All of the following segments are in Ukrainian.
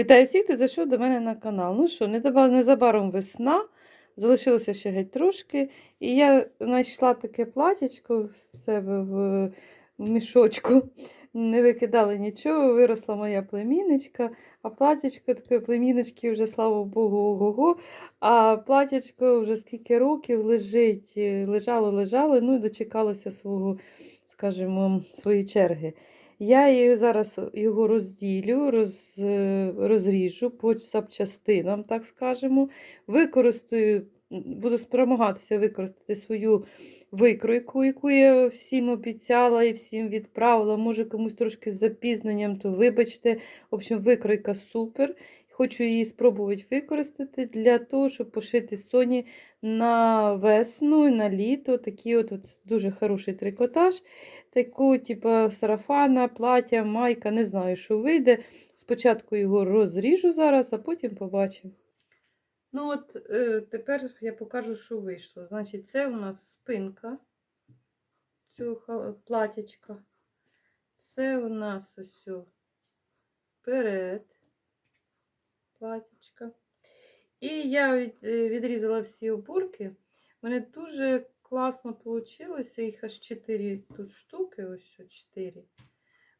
Вітаю всіх, хто зайшов до мене на канал. Ну що, незабаром весна, залишилося ще геть трошки. І я знайшла таке платячко в себе в, мішочку. Не викидала нічого, виросла моя племінничка, а платячко таке племіннички вже, слава Богу, ого-го. А платячко вже скільки років лежить, лежало, лежало, ну і дочекалося свого, скажімо, своєї черги. Я зараз його розділю, роз, е, розріжу по запчастинам, так скажемо. Використаю, буду спромагатися використати свою викройку, яку я всім обіцяла і всім відправила. Може, комусь трошки з запізненням, то вибачте. В общем, викройка супер. Хочу її спробувати використати для того, щоб пошити соні на весну і на літо. Такий от, от дуже хороший трикотаж таку, типу, сарафана, плаття, майка, не знаю, що вийде. Спочатку його розріжу зараз, а потім побачимо. Ну, от е, тепер я покажу, що вийшло. Значить, це у нас спинка цього платячка. Це у нас ось перед платячка. І я е, відрізала всі обурки. Вони дуже класно вийшло. Їх аж 4 тут штуки, ось 4.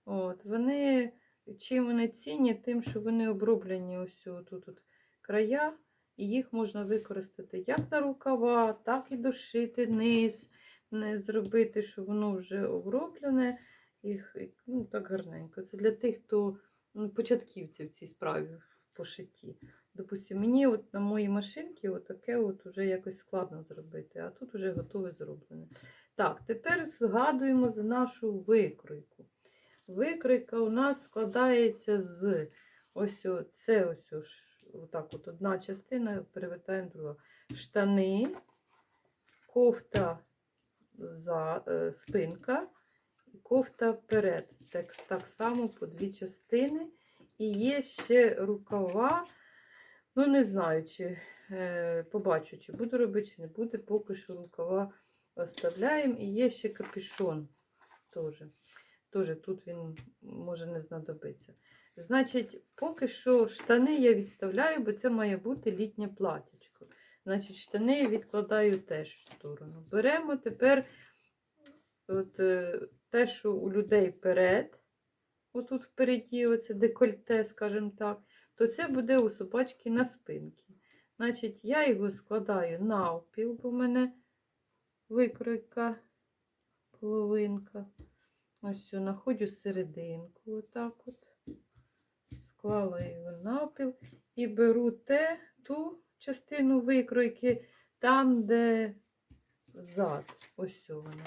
От, вони, чим вони цінні, тим, що вони оброблені ось тут от края, і їх можна використати як на рукава, так і дошити низ, не зробити, щоб воно вже оброблене. Їх ну, так гарненько. Це для тих, хто ну, початківці в цій справі пошитті. Допустим, мені от на моїй машинці таке от уже якось складно зробити, а тут вже готове зроблене. Так, тепер згадуємо за нашу викройку. Викройка у нас складається з ось о- це ось о отак от одна частина, перевертаємо друга. Штани, кофта за е, спинка кофта вперед. Так, так само по дві частини. І є ще рукава. Ну, не знаю, чи е, побачу, чи буду робити, чи не буде. Поки що рукава оставляємо. І є ще капюшон теж. Теж тут він може не знадобиться. Значить, поки що штани я відставляю, бо це має бути літнє платічко. Значить, штани я відкладаю теж в сторону. Беремо тепер от, е, те, що у людей перед, отут впереді, оце декольте, скажімо так то це буде у собачки на спинці. Значить, я його складаю навпіл, бо в мене викройка, половинка. Ось все, знаходжу серединку, отак от. Склала його навпіл і беру те, ту частину викройки, там, де зад. Ось вона.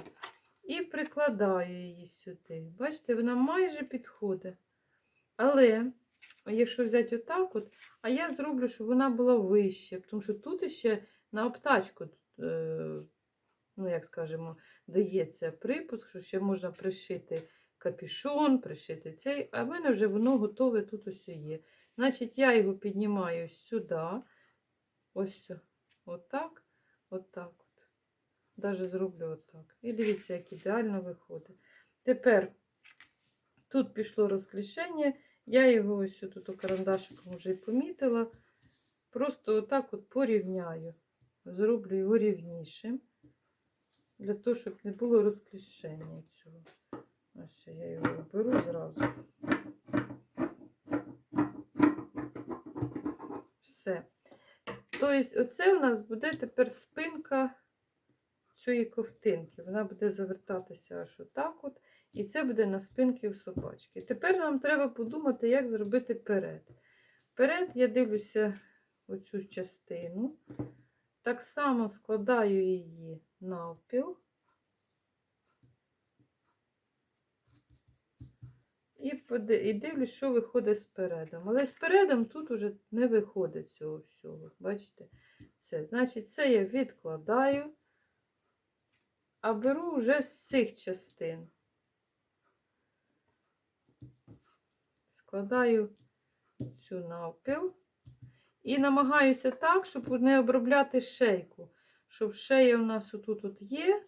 І прикладаю її сюди. Бачите, вона майже підходить. Але якщо взяти отак от, а я зроблю, щоб вона була вища, тому що тут ще на обтачку, е, ну, як скажемо, дається припуск, що ще можна пришити капюшон, пришити цей, а в мене вже воно готове тут ось є. Значить, я його піднімаю сюди, ось отак, отак от. Даже зроблю отак. І дивіться, як ідеально виходить. Тепер тут пішло розклішення. Я його ось тут карандашиком вже і помітила. Просто отак от порівняю. Зроблю його рівнішим. Для того, щоб не було розклішення цього. Ось я його беру зразу. Все. Тобто, оце у нас буде тепер спинка цієї ковтинки. Вона буде завертатися аж отак от. І це буде на спинки у собачки. Тепер нам треба подумати, як зробити перед. Перед я дивлюся оцю частину. Так само складаю її навпіл. І, дивлюсь, що виходить спередом. Але спередом тут уже не виходить цього всього. Бачите? Це. Значить, це я відкладаю, а беру вже з цих частин. складаю цю навпіл і намагаюся так, щоб не обробляти шейку, щоб шея у нас отут от є,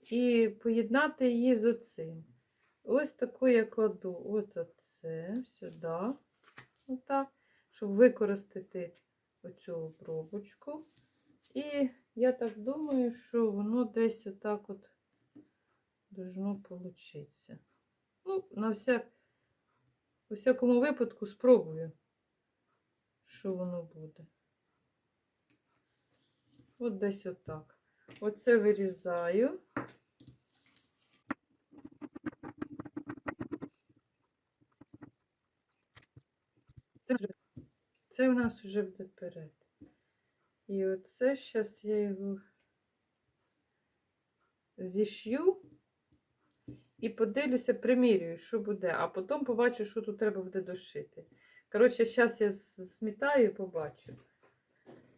і поєднати її з оцим. Ось таку я кладу от оце сюди. Отак. щоб використати оцю обробочку. І я так думаю, що воно десь отак от должно получитися. Ну, на всяк, у всякому випадку спробую, що воно буде. От десь отак. Оце вирізаю. Це у нас вже буде перед. І оце зараз я його зішью і подивлюся, примірюю, що буде, а потім побачу, що тут треба буде дошити. Коротше, зараз я змітаю і побачу.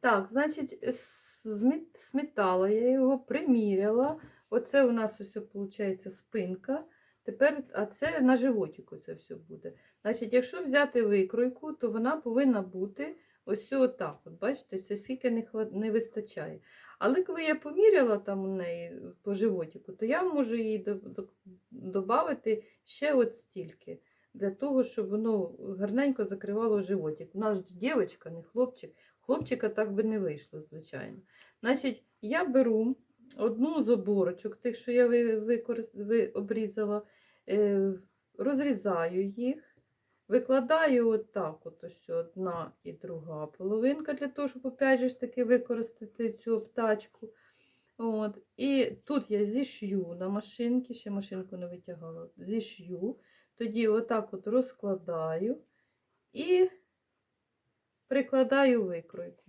Так, значить, с- зміт- смітала я його, приміряла. Оце у нас ось, виходить, спинка. Тепер, а це на животику це все буде. Значить, якщо взяти викройку, то вона повинна бути ось отак. От, бачите, це скільки не, не вистачає. Але коли я поміряла там у неї по животику, то я можу їй додати ще от стільки. Для того, щоб воно гарненько закривало животик. У нас ж дівчинка, не хлопчик. Хлопчика так би не вийшло, звичайно. Значить, я беру одну з оборочок, тих, що я ви, використ... ви обрізала, е, розрізаю їх, викладаю отак, от ось одна і друга половинка, для того, щоб опять же таки використати цю обтачку. От. І тут я зішью на машинці, ще машинку не витягала, зішью, тоді отак от розкладаю і прикладаю викройку.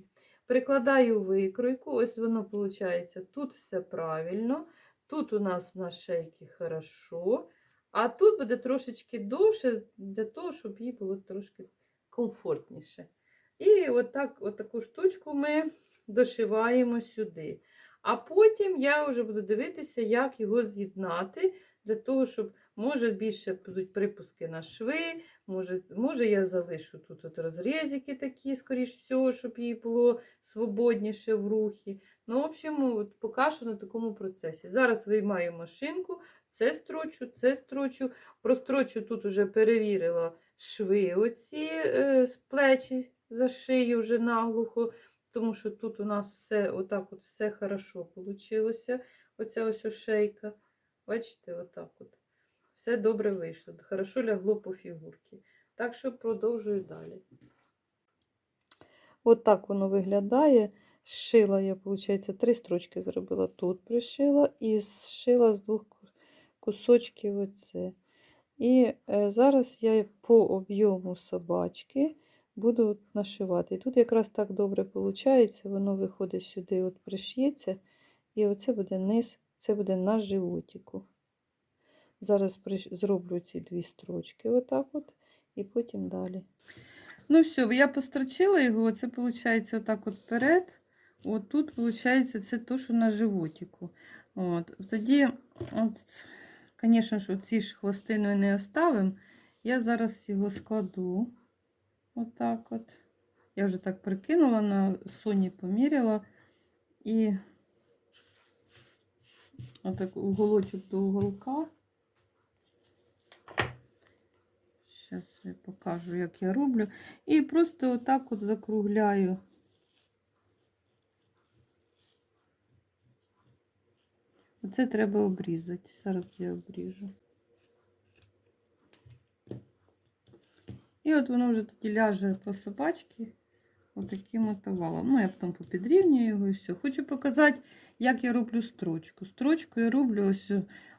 Прикладаю викройку, ось воно виходить, тут все правильно, тут у нас на шейки хорошо, а тут буде трошечки довше, для того, щоб їй було трошки комфортніше. І отак, отаку штучку ми дошиваємо сюди. А потім я вже буду дивитися, як його з'єднати, для того, щоб, може, більше будуть припуски на шви, може, може я залишу тут от розрізики такі, скоріш всього, щоб їй було свободніше в рухі. Ну, в общем, от поки що на такому процесі. Зараз виймаю машинку, це строчу, це строчу. Прострочу тут вже перевірила шви оці е, з плечі за шию вже наглухо, тому що тут у нас все отак от все хорошо вийшло. Оця ось ошейка. Бачите, отак от. Все добре вийшло. Хорошо лягло по фігурці. Так що продовжую далі. От так воно виглядає. Зшила я, виходить, три строчки зробила тут, пришила і зшила з двох кусочків оце. І е, зараз я по об'єму собачки буду нашивати. І тут якраз так добре виходить, воно виходить сюди, от приш'ється, і оце буде низ, це буде на животику. Зараз зроблю ці дві строчки, отак от, і потім далі. Ну все, я построчила його, це виходить отак от вперед. От тут, виходить, це то, що на животику. От. Тоді, от, звісно ж, ці ж хвостини не оставимо. Я зараз його складу. Отак от. Я вже так прикинула, на соні поміряла. І отак уголочок до уголка. Зараз я покажу, як я роблю. І просто отак от закругляю. Оце треба обрізати. Зараз я обріжу. І от воно вже тоді ляже по собачці отаким от овалом. Ну, я потім попідрівнюю його і все. Хочу показати, як я роблю строчку. Строчку я роблю ось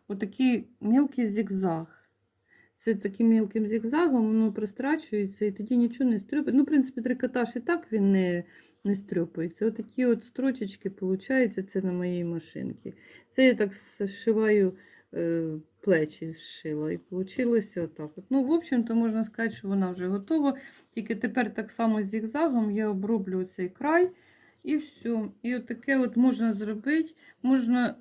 отакий мілкий зігзаг. Це таким мілким зігзагом воно пристрачується і тоді нічого не стрюпає. Ну, в принципі, трикотаж і так він не, не стрьопається. Отакі от строчечки, виходить, це на моїй машинці. Це я так зшиваю е, плечі зшила. І вийшло отак. От. Ну, в общем-то, можна сказати, що вона вже готова. Тільки тепер так само з зігзагом я оброблю цей край і все. І от таке от можна зробити. Можна.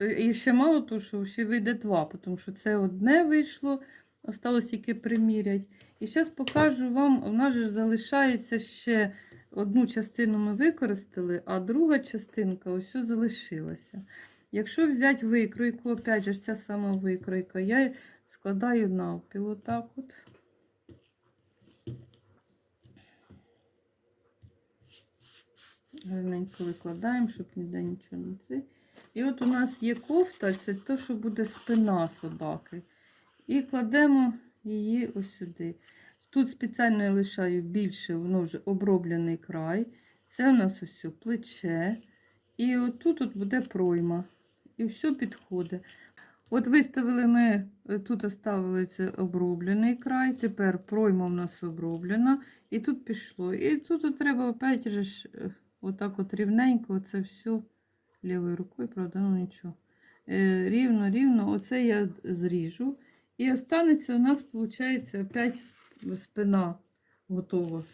е, І ще мало того, що ще вийде два, тому що це одне вийшло, осталось тільки приміряти. І зараз покажу вам, у нас же залишається ще одну частину ми використали, а друга частинка ось залишилася. Якщо взяти викройку, опять же, ця сама викройка, я складаю навпіл отак от. Гарненько викладаємо, щоб ніде нічого не це. І от у нас є кофта, це те, що буде спина собаки. І кладемо її ось сюди. Тут спеціально я лишаю більше, воно вже оброблений край. Це у нас ось плече. І отут от буде пройма. І все підходить. От виставили ми, е, тут оставили це оброблений край, тепер пройма у нас оброблена, і тут пішло. І тут от треба опять же ж, е, отак от рівненько, це все лівою рукою, правда, ну нічого. Е, Рівно, рівно, оце я зріжу. І останеться у нас, виходить, опять спина готова,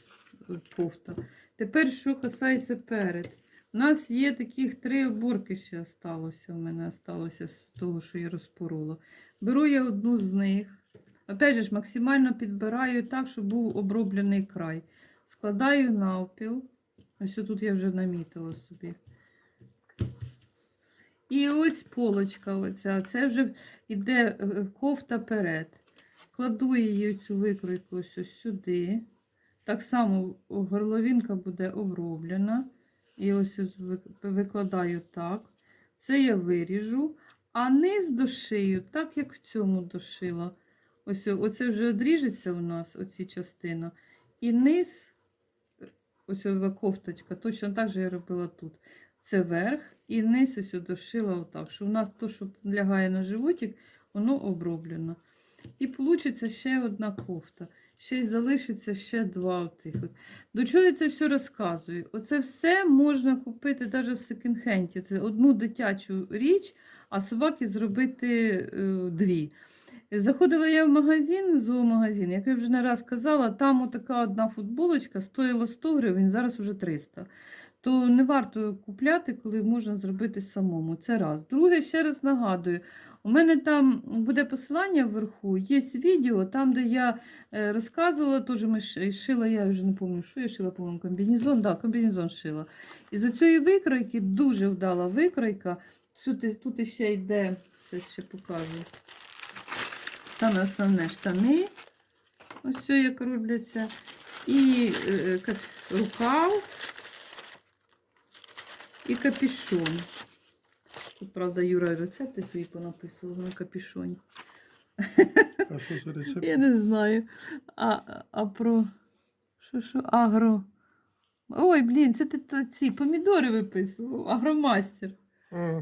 кофта. Тепер, що касається перед. У нас є таких три оборки ще осталося. У мене осталося з того, що я розпорола. Беру я одну з них. Опять же максимально підбираю так, щоб був оброблений край. Складаю навпіл. Ось тут я вже намітила собі. І ось полочка оця. Це вже йде е, кофта перед. Кладу її цю викройку ось ось сюди. Так само горловинка буде оброблена. І ось ось викладаю так. Це я виріжу. А низ дошию, так як в цьому дошила. Ось оце вже одріжеться у нас, оці частина. І низ, е, ось кофточка, точно так же я робила тут. Це верх, і низ ось дошила отак. Що у нас то, що лягає на животик, воно оброблено. І вийде ще одна кофта. Ще й залишиться ще два отих. От. До чого я це все розказую? Оце все можна купити навіть в секонд-хенді. Це одну дитячу річ, а собаки зробити е, дві. Заходила я в магазин, зоомагазин, як я вже не раз казала, там отака одна футболочка стоїла 100 гривень, зараз уже 300. То не варто купляти, коли можна зробити самому. Це раз. Друге, ще раз нагадую, у мене там буде посилання вверху, є відео, там, де я е, розказувала, теж ми шила, я вже не пам'ятаю, що я шила, по-моєму, комбінезон. Да, комбінезон шила. І за цієї викройки дуже вдала викройка. Сюди, тут ще йде, зараз ще покажу. Саме основне штани. Ось все як робляться. І е, кап- рукав, і капюшон. Тут, правда, Юра рецепти свої понаписував на капюшоні. А що за рецепт? Я не знаю. А, а про що, що агро. Ой, блін, це ти то- ці помідори виписував, агромастер.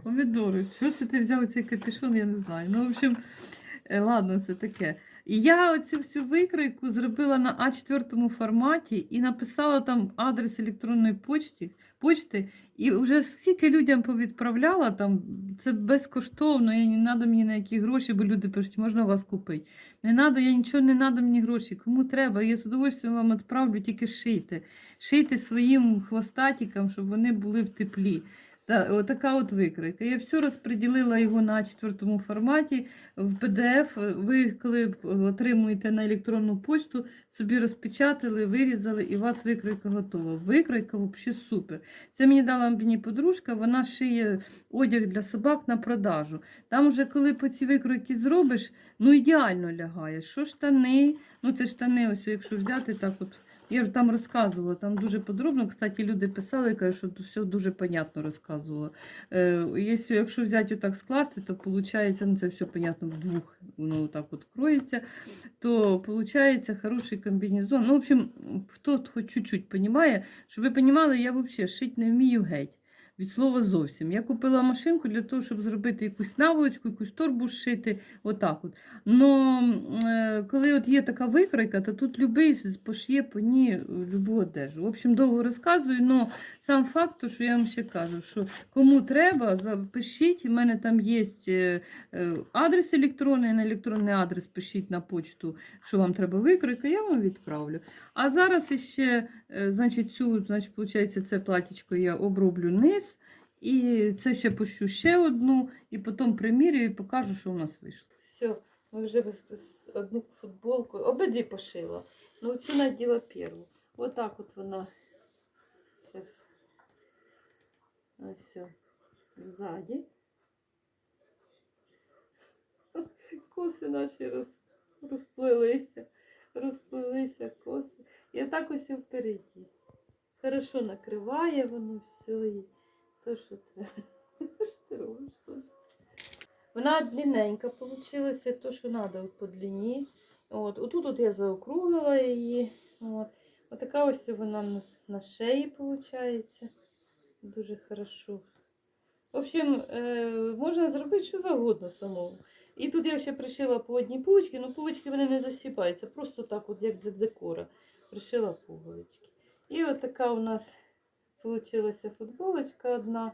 Помідори. Що це ти взяв цей капюшон, я не знаю. Ну, в общем, ладно, це таке. І я оцю всю викройку зробила на А4 форматі і написала там адрес електронної почти, почти і вже стільки людям повідправляла, там, це безкоштовно, і не треба мені на які гроші, бо люди пишуть, можна вас купити. Не треба, я нічого не треба мені гроші. Кому треба, я з удовольствием вам відправлю, тільки шийте. Шийте своїм хвостатикам, щоб вони були в теплі. Та, отака от викройка. Я все розподілила його на четвертому форматі в PDF. Ви, коли отримуєте на електронну почту, собі розпечатали, вирізали, і у вас викройка готова. Викройка взагалі супер. Це мені дала мені подружка, вона шиє одяг для собак на продажу. Там вже коли по ці викройки зробиш, ну ідеально лягає. Що штани? Ну це штани, ось якщо взяти так от. Я там розказувала, там дуже подробно. Кстати, люди писали, кажуть, що все дуже понятно розказувала. Е, якщо, якщо взяти отак скласти, то виходить, ну це все понятно вдвох, воно так от кроється, то виходить хороший комбінезон. Ну, в общем, хто хоч чуть-чуть розуміє, щоб ви розуміли, я взагалі шити не вмію геть. Від слова зовсім. Я купила машинку для того, щоб зробити якусь наволочку, якусь торбу зшити, отак от. Но е, коли от є така викройка, то тут любий пошиє по ній е, любу одежу. В общем, довго розказую, але сам факт, що я вам ще кажу, що кому треба, запишіть. У мене там є е, адрес електронний, на електронний адрес пишіть на почту, що вам треба викройка, я вам відправлю. А зараз іще, е, значить, цю, значить, виходить, це платічко я оброблю низ. І це ще пущу ще одну, і потім примірюю і покажу, що у нас вийшло. Все, ми вже одну футболку, обидві пошила. Ну, цю наділа першу. Отак от вона. Зараз. Ось. Ззаді. Коси наші роз, розплилися. Розплилися коси. І отак ось і впереді. хорошо накриває воно все то, що треба. Що ти робиш, Вона длинненька получилася, то, що треба по длині. От, отут от я заокруглила її. От. Отака ось вона на, шиї виходить. Дуже хорошо. В общем, е, можна зробити що завгодно самому. І тут я ще пришила по одній пуговичці, але пуговички вони не засіпаються, просто так, от як для декора. Пришила пуговички. І от така у нас вийшла футболочка одна.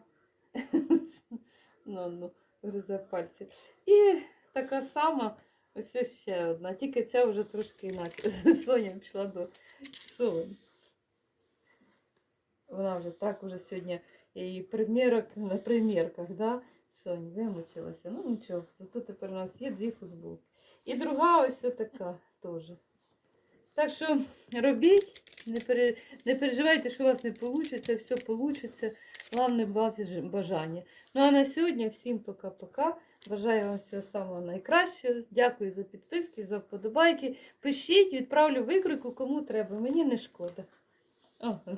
ну, ну, гризе пальці. І така сама, ось ще одна. Тільки ця вже трошки інакше. Соня пішла до Соні. Вона вже так уже сьогодні і примірок на примірках, да? Сонь, вимучилася. Ну нічого, зато тепер у нас є дві футболки. І друга ось така теж. Так що робіть, не, пере, не переживайте, що у вас не вийде, все вийде. Головне бажання. Ну а на сьогодні всім пока-пока. Бажаю вам всього самого найкращого. Дякую за підписки, за вподобайки. Пишіть, відправлю викрику, кому треба. Мені не шкода. О,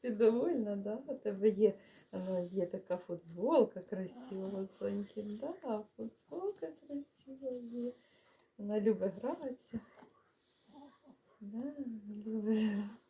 ти довольна, да? У тебе є, ну, є така футболка красива, Соньки. Да, футболка красива є. Вона любить гратися. Да, гратися.